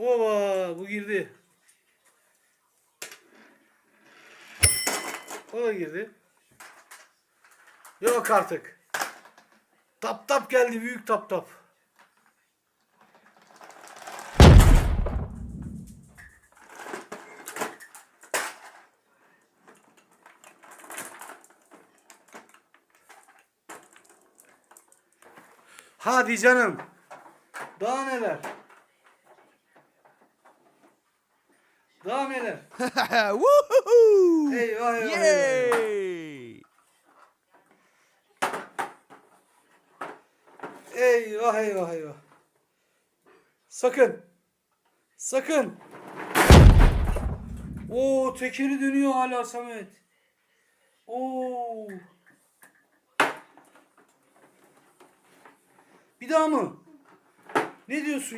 Ova bu girdi. O da girdi. Yok artık. Tap tap geldi büyük tap tap. Hadi canım. Daha neler? Daha neler? Woohoo! Eyvah. eyvah. Yay! Eyvah eyvah eyvah. Sakın. Sakın. Oo tekeri dönüyor hala Samet. Oo. Bir daha mı? Ne diyorsun